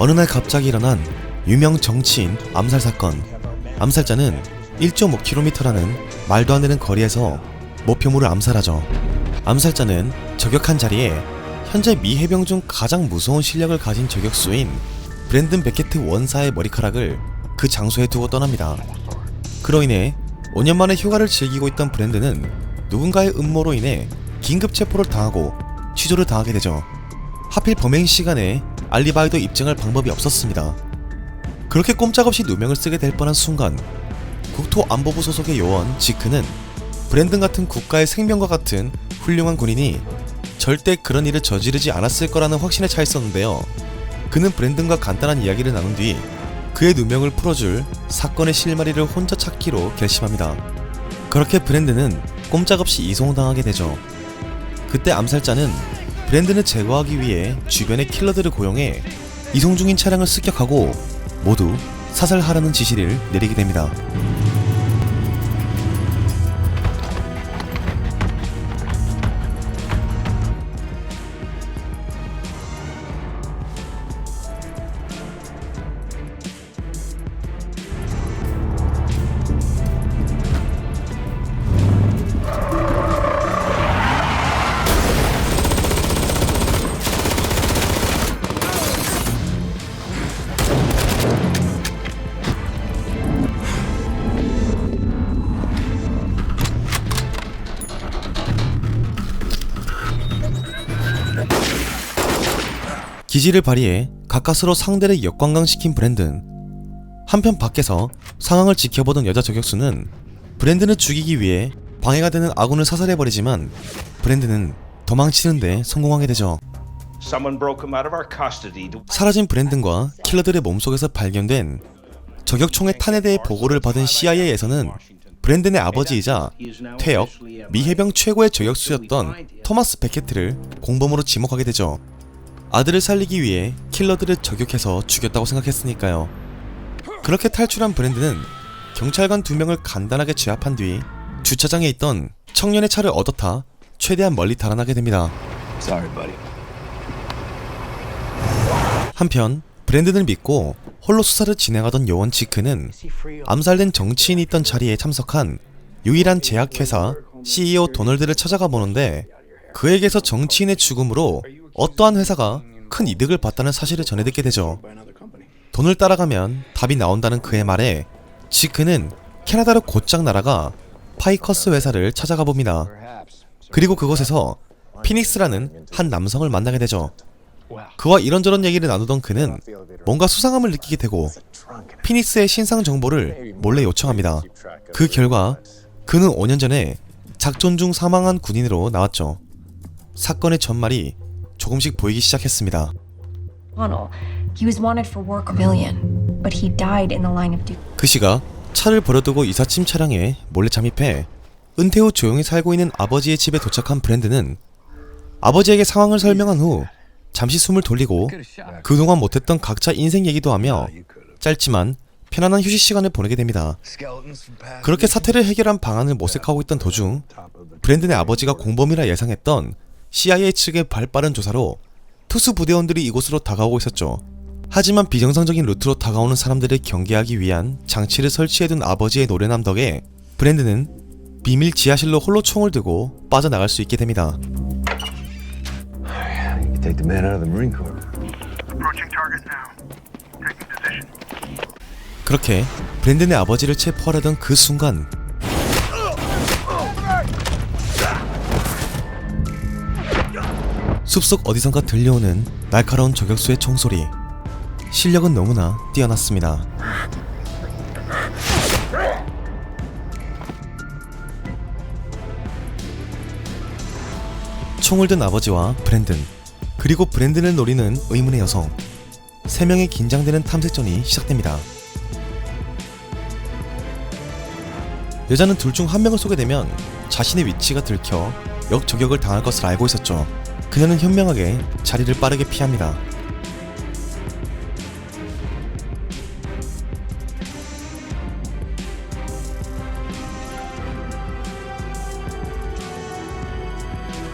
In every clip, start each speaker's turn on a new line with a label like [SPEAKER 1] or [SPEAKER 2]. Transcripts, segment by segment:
[SPEAKER 1] 어느 날 갑자기 일어난 유명 정치인 암살 사건. 암살자는 1.5km라는 말도 안 되는 거리에서 목표물을 암살하죠. 암살자는 저격한 자리에 현재 미 해병 중 가장 무서운 실력을 가진 저격수인 브랜든 베케트 원사의 머리카락을 그 장소에 두고 떠납니다. 그로 인해 5년 만에 휴가를 즐기고 있던 브랜드는 누군가의 음모로 인해 긴급 체포를 당하고 취조를 당하게 되죠. 하필 범행 시간에 알리바이도 입증할 방법이 없었습니다. 그렇게 꼼짝없이 누명을 쓰게 될 뻔한 순간 국토안보부 소속의 요원 지크는 브랜든 같은 국가의 생명과 같은 훌륭한 군인이 절대 그런 일을 저지르지 않았을 거라는 확신에 차 있었는데요. 그는 브랜든과 간단한 이야기를 나눈 뒤 그의 누명을 풀어줄 사건의 실마리를 혼자 찾기로 결심합니다. 그렇게 브랜드는 꼼짝없이 이송당하게 되죠. 그때 암살자는 브랜드를 제거하기 위해 주변의 킬러들을 고용해 이송 중인 차량을 습격하고 모두 사살하라는 지시를 내리게 됩니다. 기지를 발휘해 가까스로 상대를 역관광시킨 브랜든. 한편 밖에서 상황을 지켜보던 여자 저격수는 브랜든을 죽이기 위해 방해가 되는 아군을 사살해버리지만 브랜든은 도망치는데 성공하게 되죠. 사라진 브랜든과 킬러들의 몸속에서 발견된 저격총의 탄에 대해 보고를 받은 CIA에서는 브랜든의 아버지이자 퇴역 미 해병 최고의 저격수였던 토마스 베케트를 공범으로 지목하게 되죠. 아들을 살리기 위해 킬러들을 저격해서 죽였다고 생각했으니까요. 그렇게 탈출한 브랜드는 경찰관 두 명을 간단하게 제압한 뒤 주차장에 있던 청년의 차를 얻어타 최대한 멀리 달아나게 됩니다.
[SPEAKER 2] Sorry, buddy.
[SPEAKER 1] 한편 브랜든을 믿고 홀로 수사를 진행하던 요원 지크는 암살된 정치인이 있던 자리에 참석한 유일한 제약회사 CEO 도널드를 찾아가 보는데 그에게서 정치인의 죽음으로 어떠한 회사가 큰 이득을 봤다는 사실을 전해 듣게 되죠. 돈을 따라가면 답이 나온다는 그의 말에 지크는 캐나다로 곧장 날아가 파이커스 회사를 찾아가 봅니다. 그리고 그곳에서 피닉스라는 한 남성을 만나게 되죠. 그와 이런저런 얘기를 나누던 그는 뭔가 수상함을 느끼게 되고 피닉스의 신상 정보를 몰래 요청합니다. 그 결과 그는 5년 전에 작전 중 사망한 군인으로 나왔죠. 사건의 전말이 조금씩 보이기 시작했습니다. 그 시각 차를 버려두고 이삿짐 차량에 몰래 잠입해 은퇴 후 조용히 살고 있는 아버지의 집에 도착한 브랜드는 아버지에게 상황을 설명한 후 잠시 숨을 돌리고 그동안 못했던 각자 인생 얘기도 하며 짧지만 편안한 휴식 시간을 보내게 됩니다. 그렇게 사태를 해결한 방안을 모색하고 있던 도중 브랜든의 아버지가 공범이라 예상했던 CIA 측의 발빠른 조사로 투수 부대원들이 이곳으로 다가오고 있었죠. 하지만 비정상적인 루트로 다가오는 사람들을 경계하기 위한 장치를 설치해둔 아버지의 노련함 덕에 브랜드는 비밀 지하실로 홀로 총을 들고 빠져나갈 수 있게 됩니다. 그렇게 브랜든의 아버지를 체포하려던 그 순간 숲속 어디선가 들려오는 날카로운 저격수의 총소리 실력은 너무나 뛰어났습니다. 총을 든 아버지와 브랜든 그리고 브랜든을 노리는 의문의 여성 세 명의 긴장되는 탐색전이 시작됩니다. 여자는 둘 중 한 명을 쏘게 되면 자신의 위치가 들켜 역저격을 당할 것을 알고 있었죠. 그녀는 현명하게 자리를 빠르게 피합니다.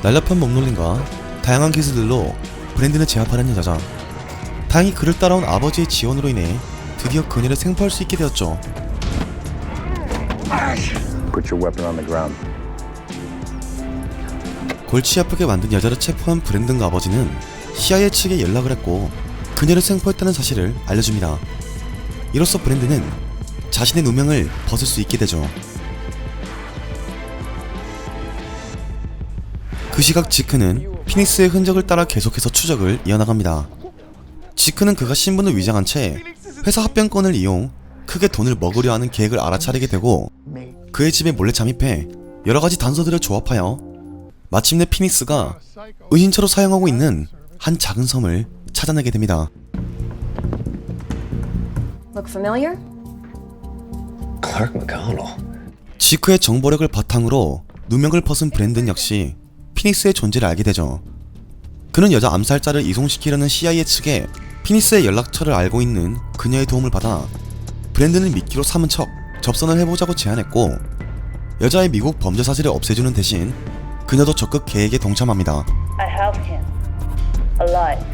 [SPEAKER 1] 날렵한 목놀림과 다양한 기술들로 브랜드를 제압하려는 여자. 다행히 그를 따라온 아버지의 지원으로 인해 드디어 그녀를 생포할 수 있게 되었죠.
[SPEAKER 2] Put your weapon on the ground.
[SPEAKER 1] 골치 아프게 만든 여자를 체포한 브랜든과 아버지는 CIA 측에 연락을 했고 그녀를 생포했다는 사실을 알려줍니다. 이로써 브랜든은 자신의 누명을 벗을 수 있게 되죠. 그 시각 지크는 피닉스의 흔적을 따라 계속해서 추적을 이어나갑니다. 지크는 그가 신분을 위장한 채 회사 합병권을 이용 크게 돈을 먹으려 하는 계획을 알아차리게 되고 그의 집에 몰래 잠입해 여러 가지 단서들을 조합하여 마침내 피닉스가 의인처로 사용하고 있는 한 작은 섬을 찾아내게 됩니다.
[SPEAKER 3] Look familiar?
[SPEAKER 2] Clark McConnell.
[SPEAKER 1] 지크의 정보력을 바탕으로 누명을 벗은 브랜든 역시 피닉스의 존재를 알게 되죠. 그는 여자 암살자를 이송시키려는 CIA 측에 피닉스의 연락처를 알고 있는 그녀의 도움을 받아 브랜든을 미끼로 삼은 척 접선을 해보자고 제안했고 여자의 미국 범죄 사실을 없애주는 대신 그녀도 적극 계획에 동참합니다.
[SPEAKER 4] I helped him. Alive.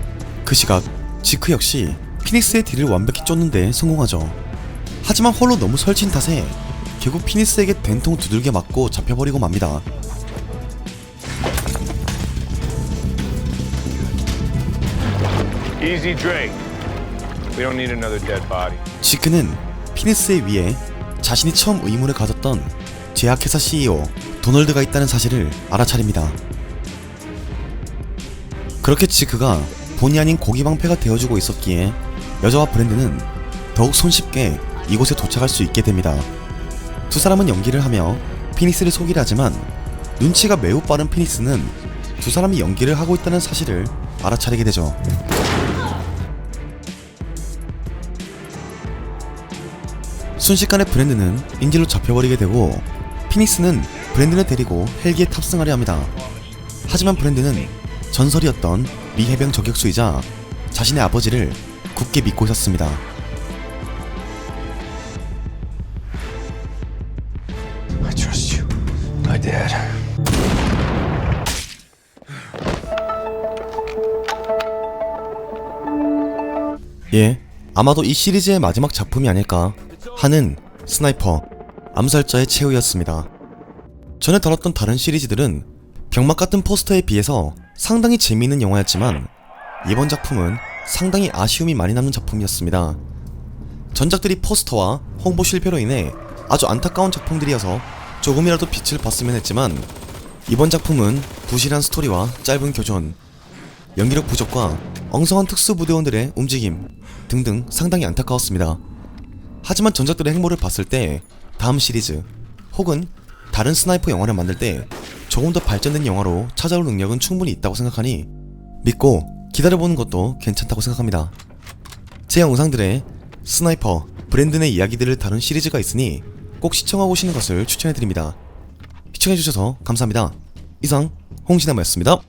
[SPEAKER 1] 그 시각 지크 역시 피닉스의 딜을 완벽히 쫓는데 성공하죠. 하지만 홀로 너무 설친 탓에 결국 피닉스에게 된통 두들겨 맞고 잡혀버리고 맙니다. 지크는 피닉스의 위에 자신이 처음 의문을 가졌던 제약회사 CEO 도널드가 있다는 사실을 알아차립니다. 그렇게 지크가 본의 아닌 고기 방패가 되어주고 있었기에 여자와 브랜드는 더욱 손쉽게 이곳에 도착할 수 있게 됩니다. 두 사람은 연기를 하며 피닉스를 속이려 하지만 눈치가 매우 빠른 피닉스는 두 사람이 연기를 하고 있다는 사실을 알아차리게 되죠. 순식간에 브랜드는 인질로 잡혀버리게 되고 피닉스는 브랜드를 데리고 헬기에 탑승하려 합니다. 하지만 브랜드는 전설이었던 미 해병 저격수이자 자신의 아버지를 굳게 믿고 있었습니다.
[SPEAKER 2] I trust you. My dad.
[SPEAKER 1] 예, 아마도 이 시리즈의 마지막 작품이 아닐까 하는 스나이퍼 암살자의 최후였습니다. 전에 다뤘던 다른 시리즈들은 병맛 같은 포스터에 비해서 상당히 재미있는 영화였지만 이번 작품은 상당히 아쉬움이 많이 남는 작품이었습니다. 전작들이 포스터와 홍보 실패로 인해 아주 안타까운 작품들이어서 조금이라도 빛을 봤으면 했지만 이번 작품은 부실한 스토리와 짧은 교전, 연기력 부족과 엉성한 특수부대원들의 움직임 등등 상당히 안타까웠습니다. 하지만 전작들의 행보를 봤을 때 다음 시리즈 혹은 다른 스나이퍼 영화를 만들 때 조금 더 발전된 영화로 찾아올 능력은 충분히 있다고 생각하니 믿고 기다려보는 것도 괜찮다고 생각합니다. 제 영상들에 스나이퍼, 브랜든의 이야기들을 다룬 시리즈가 있으니 꼭 시청하고 오시는 것을 추천해드립니다. 시청해주셔서 감사합니다. 이상 홍신남이었습니다.